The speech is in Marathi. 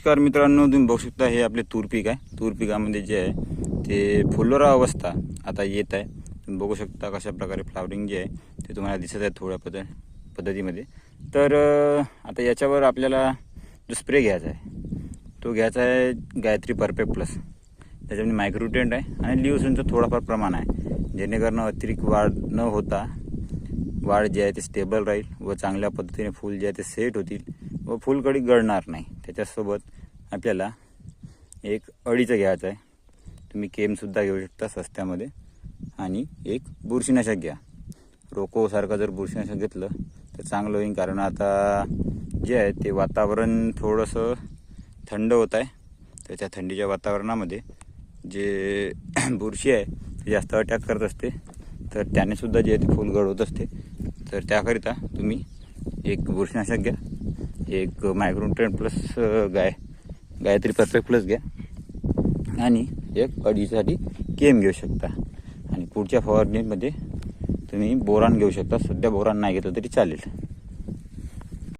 नमस्कार मित्रांनो तुम्ही बघू शकता हे आपले तूर पीक आहे. तूर पिकामध्ये जे आहे ते फुलोरा अवस्था आता येत आहे. तुम्ही बघू शकता कशा प्रकारे फ्लावरिंग जे आहे ते तुम्हाला दिसत आहे थोड्या पद पद्धतीमध्ये. तर आता याच्यावर आपल्याला जो स्प्रे घ्यायचा आहे तो घ्यायचा आहे गायत्री परफेक्ट प्लस त्याच्यामध्ये मायक्रोटेंट आहे आणि लिओसनचं थोडंफार प्रमाण आहे. जेणेकरून अतिरिक्त वाढ न होता वाढ जे आहे ते स्टेबल राहील व चांगल्या पद्धतीने फूल जे आहे ते सेट होतील व फुलकडी गळणार नाही. त्याच्यासोबत आपल्याला एक अळीचं घ्यायचं आहे. तुम्ही केमसुद्धा घेऊ शकता सस्त्यामध्ये. आणि एक बुरशीनाशक घ्या. रोकोसारखं जर बुरशीनाशक घेतलं तर चांगलं होईल. कारण आता जे आहे ते वातावरण थोडंसं थंड होत आहे. तर त्या थंडीच्या वातावरणामध्ये जे बुरशी आहे ती जास्त अटॅक करत असते. तर त्यानेसुद्धा जे आहे ते फुलगड होत असते. तर त्याकरिता तुम्ही एक बुरशीनाशक घ्या. एक मायक्रोन्युट्रेंट प्लस गाय. गायत्री परफेक्ट प्लस घ्या. आणि एक अडीसाठी केम घेऊ शकता. आणि पुढच्या फवारणीमध्ये तुम्ही बोरान घेऊ शकता. सध्या बोरान नाही घेतलं तरी चालेल.